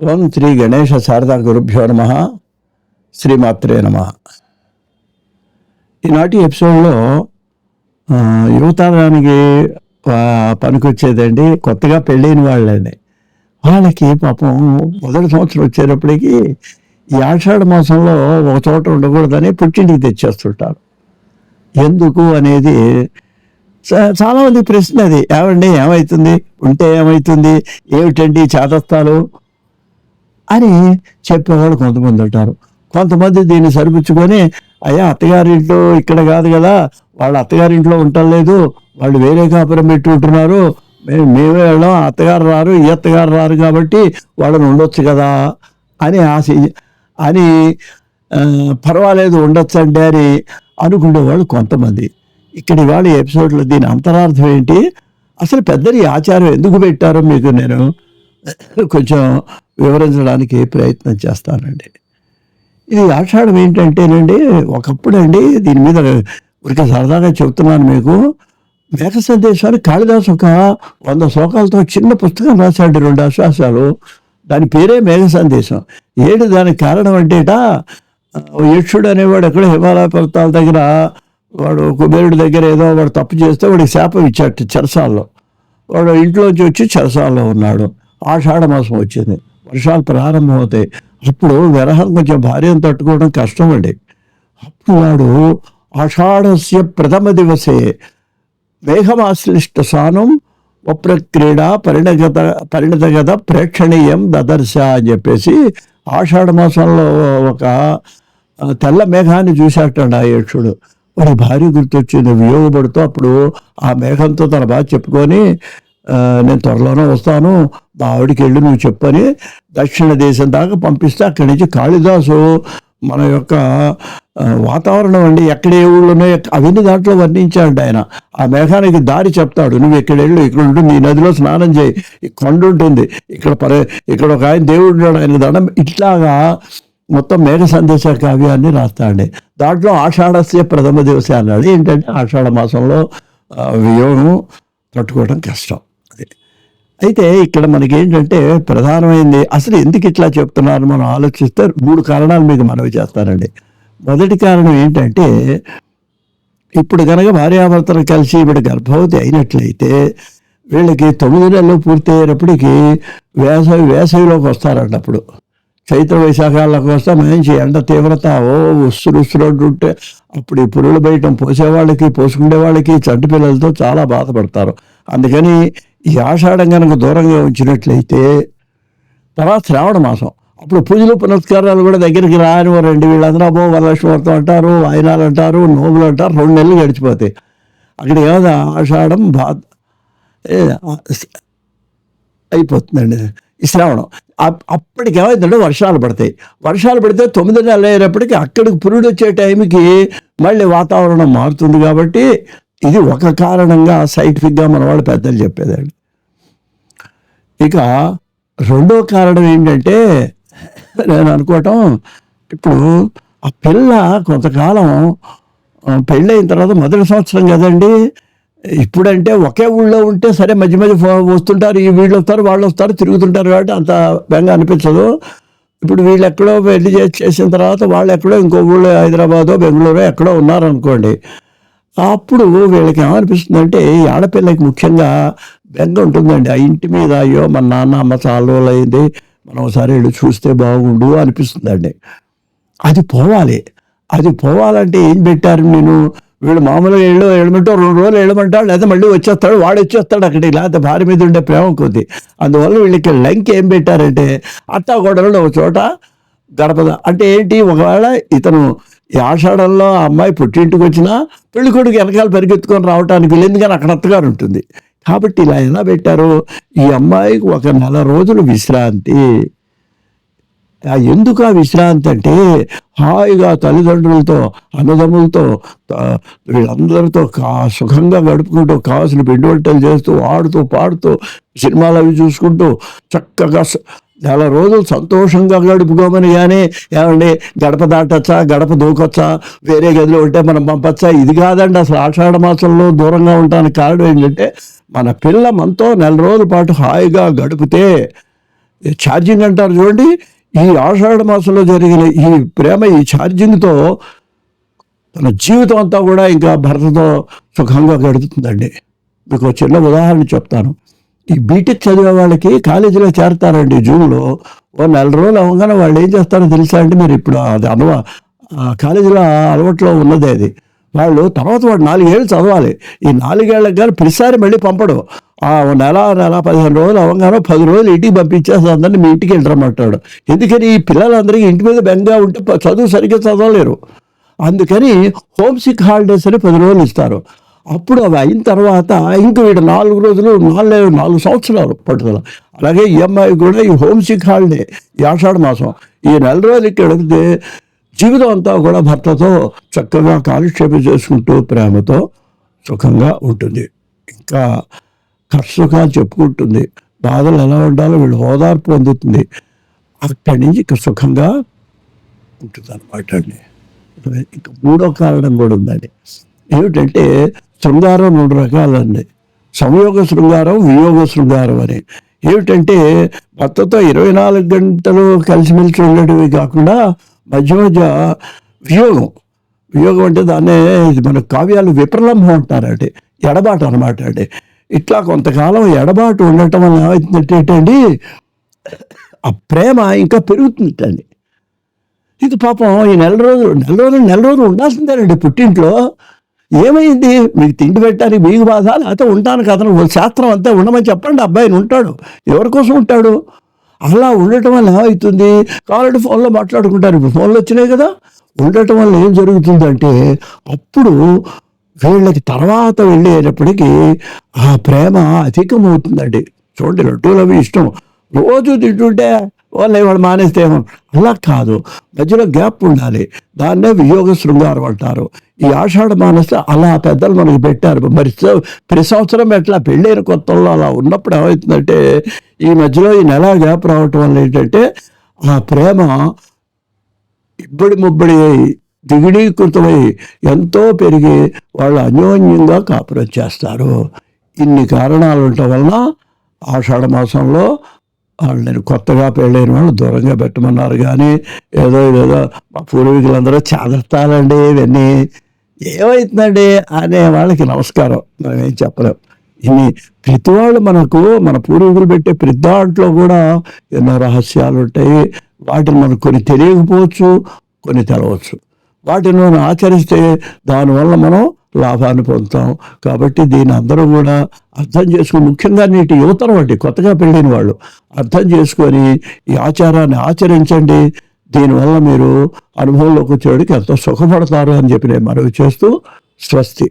ఓం శ్రీ గణేశ శారదా గురుభ్యో నమ. శ్రీమాత్రే నమ. ఈనాటి ఎపిసోడ్లో యువతరానికి పనికొచ్చేదండి కొత్తగా పెళ్ళైన వాళ్ళండి వాళ్ళకి పాపం మొదటి సంవత్సరం వచ్చేటప్పటికి ఈ ఆషాఢ మాసంలో ఒక చోట ఉండకూడదని పుట్టింటికి తెచ్చేస్తుంటారు. ఎందుకు అనేది చాలామంది ప్రశ్న అది. ఏమండి ఏమవుతుంది ఉంటే ఏమవుతుంది ఏమిటండి చేతస్థాలు అని చెప్పేవాళ్ళు కొంతమంది ఉంటారు. కొంతమంది దీన్ని సరిపుచ్చుకొని అయ్యా అత్తగారింట్లో ఇక్కడ కాదు కదా వాళ్ళ అత్తగారింట్లో ఉండలేదు వాళ్ళు వేరే కాపురం పెట్టి ఉంటున్నారు మేము మేమే వెళ్ళాం అత్తగారు రారు ఈ అత్తగారు రారు కాబట్టి వాళ్ళని ఉండొచ్చు కదా అని ఆశ అని పర్వాలేదు ఉండొచ్చు అంటే అని అనుకునేవాళ్ళు కొంతమంది. ఇక్కడ ఇవాళ ఎపిసోడ్లో దీని అంతరార్థం ఏంటి? అసలు పెద్దరి ఆచారం ఎందుకు పెట్టారో మీకు నేను కొంచెం వివరించడానికి ప్రయత్నం చేస్తానండి. ఇది ఆషాఢం ఏంటంటేనండి ఒకప్పుడు అండి దీని మీద ఊరికే సరదాగా చెప్తున్నాను మీకు. మేక సందేశాన్ని కాళిదాస్ ఒక వంద శ్లోకాలతో చిన్న పుస్తకం రాశాడు రెండు అశ్వాసాలు దాని పేరే మేఘ సందేశం. ఏడు దానికి కారణం అంటేట యక్షుడు అనేవాడు ఎక్కడ హిమాలయ పర్వతాల దగ్గర వాడు కుబేరుడి దగ్గర ఏదో వాడు తప్పు చేస్తే వాడికి శాపం ఇచ్చాడు చెరసాల్లో. వాడు ఇంట్లోంచి వచ్చి చెరసాల్లో ఉన్నాడు. ఆషాఢ మాసం వచ్చింది. వర్షాలు ప్రారంభం అవుతాయి. అప్పుడు విరహం కొంచెం భార్యను తట్టుకోవడం కష్టం అండి అప్పుడు వాడు ఆషాఢస్య ప్రథమ దివసే. మేఘమాశ్లిష్ట సానం వప్రక్రీడ పరిణగత పరిణతగత ప్రేక్షణీయం దదర్శ అని చెప్పేసి ఆషాఢ మాసంలో ఒక తెల్ల మేఘాన్ని చూశాటండి ఆ యక్షుడు. వాడి భార్య గుర్తొచ్చింది వియోగపడుతూ అప్పుడు ఆ మేఘంతో తన బాధ చెప్పుకొని నేను త్వరలోనే వస్తాను. మా ఆవిడికి వెళ్ళి నువ్వు చెప్పని దక్షిణ దేశం దాకా పంపిస్తే అక్కడి నుంచి కాళిదాసు మన యొక్క వాతావరణం అండి. ఎక్కడ ఏ ఉన్నాయో అవన్నీ దాంట్లో వర్ణించాడు ఆయన. ఆ మేఘానికి దారి చెప్తాడు. నువ్వు ఇక్కడ వెళ్ళు ఇక్కడ ఉండు నీ నదిలో స్నానం చేయి. ఈ కొండ ఉంటుంది. ఇక్కడ పర ఇక్కడ ఒక ఆయన దేవుడు ఉన్నాడు. ఆయన దండం ఇట్లాగా మొత్తం మేఘ సందేశ కావ్యాన్ని రాస్తాడు దాంట్లో ఆషాఢస్య ప్రథమ దివసే అన్నాడు. ఏంటంటే ఆషాఢ మాసంలో వియోగం తట్టుకోవడం కష్టం. అయితే ఇక్కడ మనకి ఏంటంటే ప్రధానమైంది అసలు ఎందుకు ఇట్లా చెప్తున్నారు మనం ఆలోచిస్తే మూడు కారణాల మీద మనవి చేస్తారండి. మొదటి కారణం ఏంటంటే ఇప్పుడు కనుక భార్యాభర్తలు కలిసి ఇప్పుడు గర్భవతి అయినట్లయితే వీళ్ళకి తొమ్మిది నెలలు పూర్తి అయ్యేటప్పటికి వేసవి వేసవిలోకి వస్తారంట అప్పుడు. చైత్ర వైశాఖాలకు వస్తే మంచి ఎండ తీవ్రత ఓ ఉస్సురు ఉస్సురు ఉంటే అప్పుడు ఈ పురుగులు బయటం పోసేవాళ్ళకి పోసుకునే వాళ్ళకి చంటి పిల్లలతో చాలా బాధపడతారు. అందుకని ఈ ఆషాఢం కనుక దూరంగా ఉంచినట్లయితే తర్వాత శ్రావణ మాసం. అప్పుడు పూజలు పునస్కారాలు కూడా దగ్గరికి రాని వారండి వీళ్ళందరూ అబ్బో వరలక్ష్మీవర్తం అంటారు వాయినాలు అంటారు నోములు అంటారు రెండు నెలలు గడిచిపోతాయి. అక్కడ ఏమైనా ఆషాఢం బా ఏ, అయిపోతుందండి. ఈ శ్రావణం. అప్- అప్పటికి ఏమైందంటే వర్షాలు పడతాయి. వర్షాలు పడితే తొమ్మిది నెలలు అయ్యేటప్పటికి అక్కడికి పురుడు వచ్చే టైంకి మళ్ళీ వాతావరణం మారుతుంది కాబట్టి ఇది ఒక కారణంగా సైంటిఫిక్గా మన వాళ్ళు పెద్దలు చెప్పేదండి. ఇక రెండో కారణం ఏంటంటే నేను అనుకోవటం ఇప్పుడు ఆ పిల్ల కొంతకాలం పెళ్ళైన తర్వాత మొదటి సంవత్సరం కదండి ఇప్పుడంటే ఒకే ఊళ్ళో ఉంటే సరే మధ్య మధ్య వస్తుంటారు ఈ వీళ్ళు వస్తారు వాళ్ళు వస్తారు తిరుగుతుంటారు కాబట్టి అంత బెంగ అనిపించదు. ఇప్పుడు వీళ్ళు ఎక్కడో పెళ్ళి చేసి చేసిన తర్వాత వాళ్ళు ఎక్కడో ఇంకో ఊళ్ళో హైదరాబాదో బెంగళూరు ఎక్కడో ఉన్నారనుకోండి అప్పుడు వీళ్ళకి ఏమనిపిస్తుందంటే ఈ ఆడపిల్లకి ముఖ్యంగా బెంగ ఉంటుందండి. ఆ ఇంటి మీద అయ్యో మన నాన్న అమ్మ చాలా రోజులు అయింది మనం ఒకసారి వెళ్ళి చూస్తే బాగుండు అనిపిస్తుందండి. అది పోవాలి. అది పోవాలంటే ఏం పెట్టారు నేను? వీళ్ళు మామూలుగా వెళ్ళు వెళ్ళమంటే రెండు రోజులు వెళ్ళమంటాడు లేదా మళ్ళీ వచ్చేస్తాడు వాడు వచ్చేస్తాడు అక్కడికి లేకపోతే భార్య మీద ఉండే ప్రేమ కొద్ది. అందువల్ల వీళ్ళకి లంక్ ఏం పెట్టారంటే అత్తా ఒక చోట గడపద అంటే ఏంటి? ఒకవేళ ఇతను ఈ ఆషాఢంలో ఆ అమ్మాయి పుట్టింటికి వచ్చినా పెళ్ళి కొడుకు వెనకాల పరిగెత్తుకొని రావడానికి ఎందుకని అక్కడ అత్తగారు ఉంటుంది. కాబట్టి ఇలా ఎలా పెట్టారు? ఈ అమ్మాయికి ఒక నెల రోజులు విశ్రాంతి. ఎందుకు ఆ విశ్రాంతి అంటే హాయిగా తల్లిదండ్రులతో అన్నదమ్ములతో వీళ్ళందరితో కా సుఖంగా గడుపుకుంటూ కావాల్సిన పిండి వంటలు చేస్తూ ఆడుతూ పాడుతూ సినిమాలు అవి చూసుకుంటూ చక్కగా నెల రోజులు సంతోషంగా గడుపుకోమని కానీ ఏమండి గడప దాటచ్చా గడప దూకొచ్చా వేరే గదిలో ఉంటే మనం పంపచ్చా? ఇది కాదండి అసలు ఆషాఢ మాసంలో దూరంగా ఉంటానికి కారణం ఏంటంటే మన పిల్ల మనతో నెల రోజుల పాటు హాయిగా గడిపితే ఛార్జింగ్ అంటారు చూడండి ఈ ఆషాఢ మాసంలో జరిగిన ఈ ప్రేమ ఈ ఛార్జింగ్తో తన జీవితం అంతా కూడా ఇంకా భర్తతో సుఖంగా గడుపుతుందండి. మీకు చిన్న ఉదాహరణ చెప్తాను. ఈ బీటెక్ చదివే వాళ్ళకి కాలేజీలో చేరతారండి జూన్లో. ఓ నెల రోజులు అవగానే వాళ్ళు ఏం చేస్తారో తెలుసా అంటే మీరు ఇప్పుడు అది అనువ ఆ కాలేజీలో అలవాట్లో ఉన్నదే అది. వాళ్ళు తర్వాత వాడు నాలుగేళ్ళు చదవాలి. ఈ నాలుగేళ్ళకి కానీ ప్రతిసారి మళ్ళీ పంపడు. ఆ ఓ నెల నెల పదిహేను రోజులు అవగానే పది రోజులు ఇంటికి పంపించేసి అందరినీ మీ ఇంటికి వెళ్ళరమ్మంటాడు. ఎందుకని ఈ పిల్లలందరికీ ఇంటి మీద బెంగా ఉంటే చదువు సరిగ్గా చదవలేరు. అందుకని హోమ్ సిక్ హాలిడేస్ అని పది రోజులు ఇస్తారు. అప్పుడు అవి అయిన తర్వాత ఇంక వీడు నాలుగు రోజులు నాలుగు నాలుగు సంవత్సరాలు పట్టుదల అలాగే ఈ అమ్మాయి కూడా ఈ హోమ్సిక్ హాలిడే ఈ ఆషాఢ మాసం. ఈ నెల రోజులు ఇక్కడ వెళితే జీవితం అంతా కూడా భర్తతో చక్కగా కాలక్షేపం చేసుకుంటూ ప్రేమతో సుఖంగా ఉంటుంది. ఇంకా కష్టసుఖాలు చెప్పుకుంటుంది. బాధలు ఎలా ఉండాలో వీళ్ళు ఓదార్పు పొందుతుంది. అక్కడి నుంచి ఇక సుఖంగా ఉంటుంది అనమాట అండి. ఇంకా మూడో కారణం కూడా ఉందండి. ఏమిటంటే శృంగారం రెండు రకాలండి. సంయోగ శృంగారం వియోగ శృంగారం అని. ఏమిటంటే భర్తతో ఇరవై నాలుగు గంటలు కలిసిమెలిసి ఉండడమే కాకుండా మధ్య మధ్య వియోగం. వియోగం అంటే దాన్నే ఇది మన కావ్యాలు విప్రలంభం అంటారండి. ఎడబాటు అనమాట అండి. ఇట్లా కొంతకాలం ఎడబాటు ఉండటం వల్ల ఏమవుతుందంటే అండి ఆ ప్రేమ ఇంకా పెరుగుతుందండి. ఇది పాపం ఈ నెల రోజులు నెల రోజులు నెల రోజులు ఉండాల్సిందేనండి పుట్టింట్లో. ఏమైంది? మీకు తిండి పెట్టడానికి మీకు బాధ లేకపోతే ఉంటాను కథను శాస్త్రం అంతా ఉండమని చెప్పండి అబ్బాయిని ఉంటాడు. ఎవరి కోసం ఉంటాడు? అలా ఉండటం వల్ల ఏమవుతుంది కావాలంటే ఫోన్లో మాట్లాడుకుంటారు. ఇప్పుడు ఫోన్లు వచ్చినాయి కదా. ఉండటం వల్ల ఏం జరుగుతుందంటే అప్పుడు వీళ్ళకి తర్వాత వెళ్ళేటప్పటికీ ఆ ప్రేమ అధికమవుతుందండి. చూడండి లడ్డూలు అవి ఇష్టం. రోజు తింటుంటే వాళ్ళు వాడు మానేస్తే ఏమో. అలా కాదు. మధ్యలో గ్యాప్ ఉండాలి. దాన్నే వియోగ శృంగారం అంటారు. ఈ ఆషాఢ మానస అలా పెద్దలు మనకు పెట్టారు. మరి ప్రతి సంవత్సరం ఎట్లా పెళ్ళైన కొత్తల్లో అలా ఉన్నప్పుడు ఏమవుతుందంటే ఈ మధ్యలో ఈ నెల గ్యాప్ రావటం వల్ల ఏంటంటే ఆ ప్రేమ ఇబ్బడి ముబ్బడి అయి దిగుడీకృతమై ఎంతో పెరిగి వాళ్ళు అన్యోన్యంగా కాపురం చేస్తారు. ఇన్ని కారణాలు ఉండటం వలన ఆషాఢ మాసంలో వాళ్ళని కొత్తగా పెళ్ళైన వాళ్ళు దూరంగా పెట్టమన్నారు కానీ ఏదో ఏదో మా పూర్వీకులందరూ చాదస్తారండి ఇవన్నీ. ఏమవుతుందండి అనే వాళ్ళకి నమస్కారం. మనం ఏం చెప్పలేం. ఇన్ని ప్రతి వాళ్ళు మనకు మన పూర్వీకులు పెట్టే ప్రతి దాంట్లో కూడా ఎన్నో రహస్యాలు ఉంటాయి వాటిని మనకు కొన్ని తెలియకపోవచ్చు కొన్ని తెలవచ్చు. వాటిని మనం ఆచరిస్తే దానివల్ల మనం లాభాన్ని పొందుతాం. కాబట్టి దీని అందరూ కూడా అర్థం చేసుకుని ముఖ్యంగా నేటి యువతరం అండి కొత్తగా పెళ్ళిన వాళ్ళు అర్థం చేసుకొని ఈ ఆచారాన్ని ఆచరించండి. దీనివల్ల మీరు అనుభవంలోకి వచ్చేవాడికి ఎంతో సుఖపడతారు అని చెప్పి నేను మనవి చేస్తూ స్వస్తి.